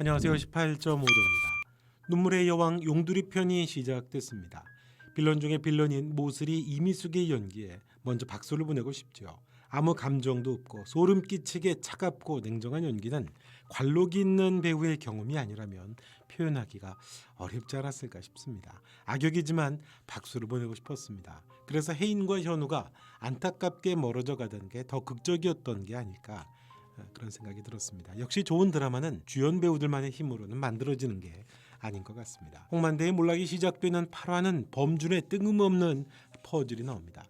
안녕하세요. 18.5도입니다. 눈물의 여왕 용두리 편이 시작됐습니다. 빌런 중에 빌런인 모슬이 이미숙의 연기에 먼저 박수를 보내고 싶죠. 아무 감정도 없고 소름 끼치게 차갑고 냉정한 연기는 관록이 있는 배우의 경험이 아니라면 표현하기가 어렵지 않았을까 싶습니다. 악역이지만 박수를 보내고 싶었습니다. 그래서 혜인과 현우가 안타깝게 멀어져 가던 게 더 극적이었던 게 아닐까 어, 그런 생각이 들었습니다. 역시 좋은 드라마는 주연 배우들만의 힘으로는 만들어지는 게 아닌 것 같습니다. 홍만대의 몰락이 시작되는 8화는 범준의 뜬금없는 퍼즐이 나옵니다.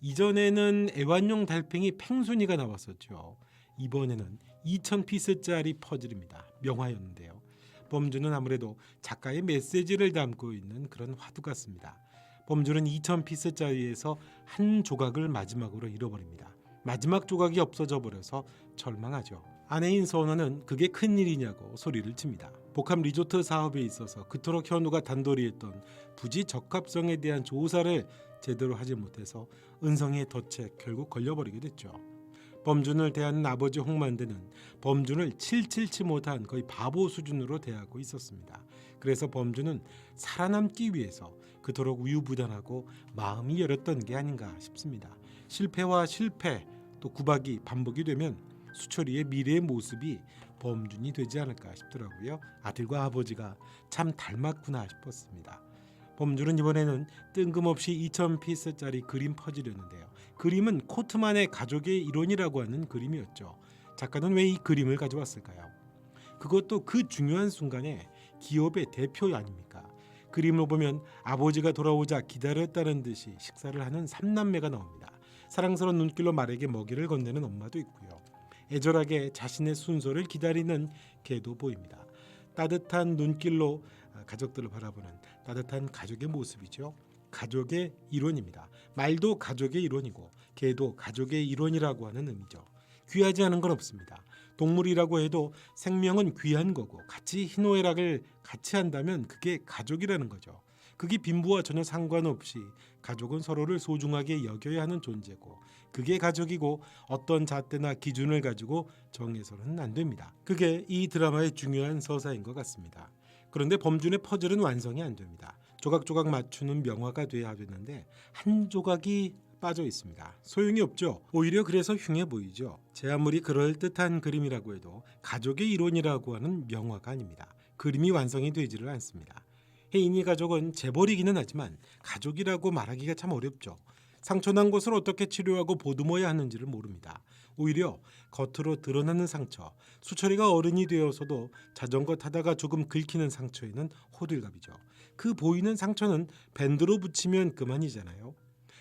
이전에는 애완용 달팽이 팽순이가 나왔었죠. 이번에는 2,000피스짜리 퍼즐입니다. 명화였는데요. 범준은 아무래도 작가의 메시지를 담고 있는 그런 화두 같습니다. 범준은 2,000피스짜리에서 한 조각을 마지막으로 잃어버립니다. 마지막 조각이 없어져 버려서 절망하죠. 아내인 서원아는 그게 큰 일이냐고 소리를 칩니다. 복합 리조트 사업에 있어서 그토록 현우가 단돌이 했던 부지 적합성에 대한 조사를 제대로 하지 못해서 은성의 덫에 결국 걸려버리게 됐죠. 범준을 대하는 아버지 홍만대는 범준을 칠칠치 못한 거의 바보 수준으로 대하고 있었습니다. 그래서 범준은 살아남기 위해서 그토록 우유부단하고 마음이 열었던 게 아닌가 싶습니다. 실패와 실패 또 구박이 반복이 되면 수철이의 미래의 모습이 범준이 되지 않을까 싶더라고요. 아들과 아버지가 참 닮았구나 싶었습니다. 범준은 이번에는 뜬금없이 2,000피스짜리 그림 퍼즐이었는데요. 그림은 코트만의 가족의 일원이라고 하는 그림이었죠. 작가는 왜 이 그림을 가져왔을까요? 그것도 그 중요한 순간에 기업의 대표 아닙니까? 그림을 보면 아버지가 돌아오자 기다렸다는 듯이 식사를 하는 삼남매가 나옵니다. 사랑스러운 눈길로 말에게 먹이를 건네는 엄마도 있고요. 애절하게 자신의 순서를 기다리는 개도 보입니다. 따뜻한 눈길로 아, 가족들을 바라보는 따뜻한 가족의 모습이죠. 가족의 일원입니다. 말도 가족의 일원이고 개도 가족의 일원이라고 하는 의미죠. 귀하지 않은 건 없습니다. 동물이라고 해도 생명은 귀한 거고 같이 희노애락을 같이 한다면 그게 가족이라는 거죠. 그게 빈부와 전혀 상관없이 가족은 서로를 소중하게 여겨야 하는 존재고 그게 가족이고 어떤 잣대나 기준을 가지고 정해서는 안 됩니다. 그게 이 드라마의 중요한 서사인 것 같습니다. 그런데 범준의 퍼즐은 완성이 안 됩니다. 조각조각 맞추는 명화가 돼야 되는데 한 조각이 빠져 있습니다. 소용이 없죠. 오히려 그래서 흉해 보이죠. 제 아무리 그럴 듯한 그림이라고 해도 가족의 이론이라고 하는 명화가 아닙니다. 그림이 완성이 되지를 않습니다. 혜인이 가족은 재벌이기는 하지만 가족이라고 말하기가 참 어렵죠. 상처난 곳을 어떻게 치료하고 보듬어야 하는지를 모릅니다. 오히려 겉으로 드러나는 상처, 수철이가 어른이 되어서도 자전거 타다가 조금 긁히는 상처에는 호들갑이죠. 그 보이는 상처는 밴드로 붙이면 그만이잖아요.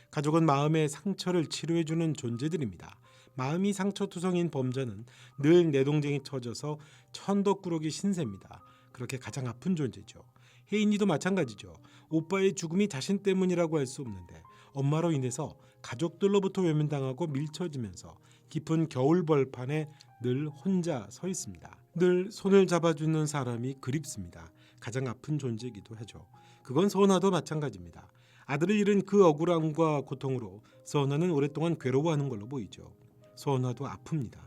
가족은 마음의 상처를 치료해주는 존재들입니다. 마음이 상처투성인 범자는 늘 내동댕이 쳐져서 천덕꾸러기 신세입니다. 그렇게 가장 아픈 존재죠. 혜인이도 마찬가지죠. 오빠의 죽음이 자신 때문이라고 할 수 없는데 엄마로 인해서 가족들로부터 외면당하고 밀쳐지면서 깊은 겨울 벌판에 늘 혼자 서 있습니다. 늘 손을 잡아주는 사람이 그립습니다. 가장 아픈 존재이기도 하죠. 그건 서은아도 마찬가지입니다. 아들을 잃은 그 억울함과 고통으로 서은아는 오랫동안 괴로워하는 걸로 보이죠. 서은아도 아픕니다.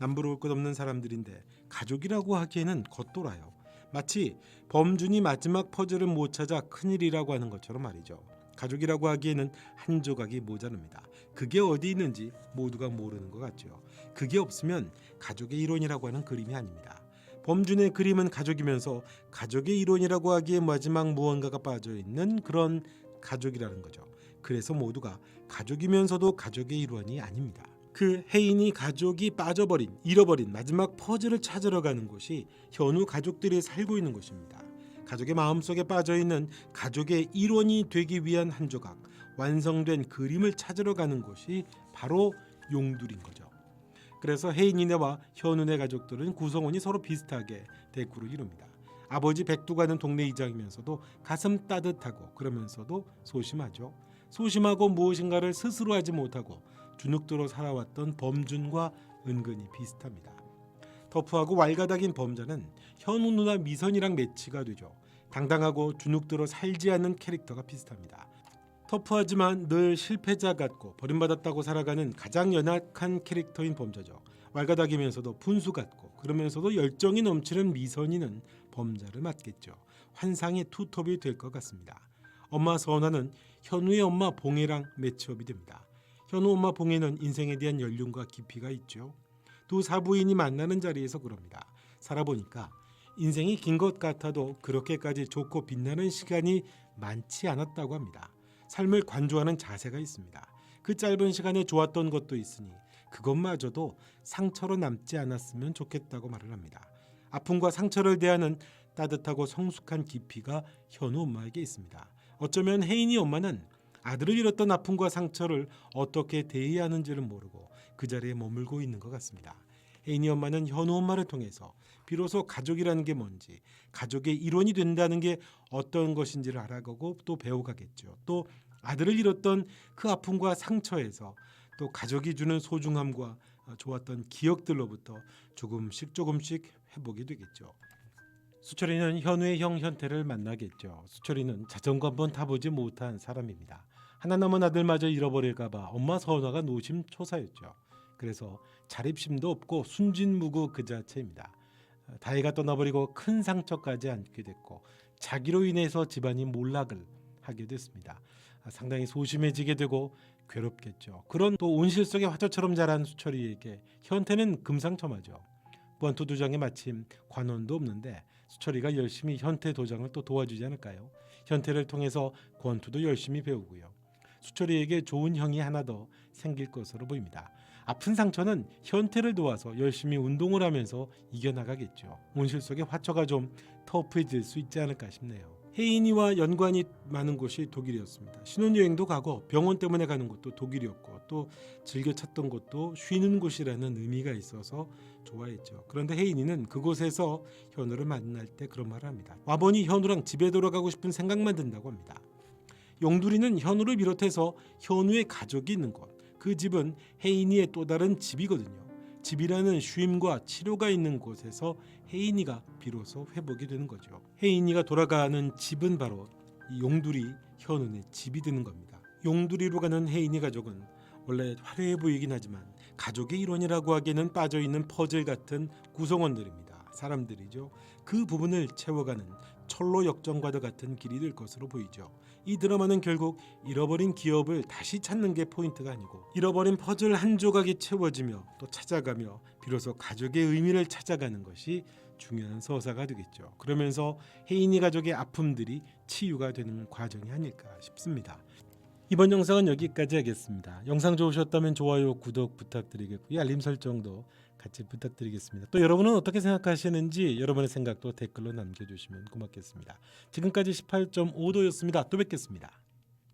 남부러울 것 없는 사람들인데 가족이라고 하기에는 겉돌아요. 마치 범준이 마지막 퍼즐을 못 찾아 큰일이라고 하는 것처럼 말이죠. 가족이라고 하기에는 한 조각이 모자릅니다. 그게 어디 있는지 모두가 모르는 것 같죠. 그게 없으면 가족의 이론이라고 하는 그림이 아닙니다. 범준의 그림은 가족이면서 가족의 이론이라고 하기에 마지막 무언가가 빠져 있는 그런 가족이라는 거죠. 그래서 모두가 가족이면서도 가족의 일원이 아닙니다. 그 혜인이 가족이 빠져버린 잃어버린 마지막 퍼즐을 찾으러 가는 곳이 현우 가족들이 살고 있는 곳입니다. 가족의 마음속에 빠져 있는 가족의 일원이 되기 위한 한 조각 완성된 그림을 찾으러 가는 곳이 바로 용두리인 거죠. 그래서 혜인이네와 현우네 가족들은 구성원이 서로 비슷하게 대꾸를 이룹니다. 아버지 백두가는 동네 이장이면서도 가슴 따뜻하고 그러면서도 소심하죠. 소심하고 무엇인가를 스스로 하지 못하고 주눅들어 살아왔던 범준과 은근히 비슷합니다. 터프하고 왈가닥인 범자는 현우 누나 미선이랑 매치가 되죠. 당당하고 주눅들어 살지 않는 캐릭터가 비슷합니다. 터프하지만 늘 실패자 같고 버림받았다고 살아가는 가장 연약한 캐릭터인 범자죠. 왈가닥이면서도 분수 같고 그러면서도 열정이 넘치는 미선이는 범자를 맡겠죠. 환상의 투톱이 될 것 같습니다. 엄마 서원아는 현우의 엄마 봉혜랑 매치업이 됩니다. 현우 엄마 봉혜는 인생에 대한 연륜과 깊이가 있죠. 두 사부인이 만나는 자리에서 그럽니다. 살아보니까 인생이 긴 것 같아도 그렇게까지 좋고 빛나는 시간이 많지 않았다고 합니다. 삶을 관조하는 자세가 있습니다. 그 짧은 시간에 좋았던 것도 있으니 그것마저도 상처로 남지 않았으면 좋겠다고 말을 합니다. 아픔과 상처를 대하는 따뜻하고 성숙한 깊이가 현우 엄마에게 있습니다. 어쩌면 혜인이 엄마는 아들을 잃었던 아픔과 상처를 어떻게 대해야 하는지를 모르고 그 자리에 머물고 있는 것 같습니다. 혜인이 엄마는 현우 엄마를 통해서 비로소 가족이라는 게 뭔지, 가족의 일원이 된다는 게 어떤 것인지를 알아가고 또 배워가겠죠. 또 아들을 잃었던 그 아픔과 상처에서 또 가족이 주는 소중함과 어, 좋았던 기억들로부터 조금씩 조금씩 회복이 되겠죠. 수철이는 현우의 형 현태를 만나겠죠. 수철이는 자전거 한번 타보지 못한 사람입니다. 하나 남은 아들마저 잃어버릴까봐 엄마 서운화가 노심초사였죠. 그래서 자립심도 없고 순진무구 그 자체입니다. 어, 다혜가 떠나버리고 큰 상처까지 안게 됐고 자기로 인해서 집안이 몰락을 하게 됐습니다. 아, 상당히 소심해지게 되고 괴롭겠죠. 그런 또 온실 속의 화초처럼 자란 수철이에게 현태는 금상첨화죠. 번투 도장에 마침 관원도 없는데 수철이가 열심히 현태 도장을 또 도와주지 않을까요? 현태를 통해서 권투도 열심히 배우고요. 수철이에게 좋은 형이 하나 더 생길 것으로 보입니다. 아픈 상처는 현태를 도와서 열심히 운동을 하면서 이겨나가겠죠. 온실 속의 화초가 좀 터프해질 수 있지 않을까 싶네요. 혜인이와 연관이 많은 곳이 독일이었습니다. 신혼여행도 가고 병원 때문에 가는 곳도 독일이었고 또 즐겨 찾던 곳도 쉬는 곳이라는 의미가 있어서 좋아했죠. 그런데 혜인이는 그곳에서 현우를 만날 때 그런 말을 합니다. 와보니 현우랑 집에 돌아가고 싶은 생각만 든다고 합니다. 용두리는 현우를 비롯해서 현우의 가족이 있는 곳. 그 집은 혜인이의 또 다른 집이거든요. 집이라는 쉼과 치료가 있는 곳에서 혜인이가 비로소 회복이 되는 거죠. 혜인이가 돌아가는 집은 바로 이 용두리 현우의 집이 되는 겁니다. 용두리로 가는 혜인이 가족은 원래 화려해 보이긴 하지만 가족의 일원이라고 하기에는 빠져 있는 퍼즐 같은 구성원들입니다. 사람들이죠. 그 부분을 채워가는 철로 역정과도 같은 길이 될 것으로 보이죠. 이 드라마는 결국 잃어버린 기업을 다시 찾는 게 포인트가 아니고 잃어버린 퍼즐 한 조각이 채워지며 또 찾아가며 비로소 가족의 의미를 찾아가는 것이 중요한 서사가 되겠죠. 그러면서 혜인이 가족의 아픔들이 치유가 되는 과정이 아닐까 싶습니다. 이번 영상은 여기까지 하겠습니다. 영상 좋으셨다면 좋아요, 구독 부탁드리겠고요. 알림 설정도 같이 부탁드리겠습니다. 또 여러분은 어떻게 생각하시는지 여러분의 생각도 댓글로 남겨주시면 고맙겠습니다. 지금까지 18.5도였습니다. 또 뵙겠습니다.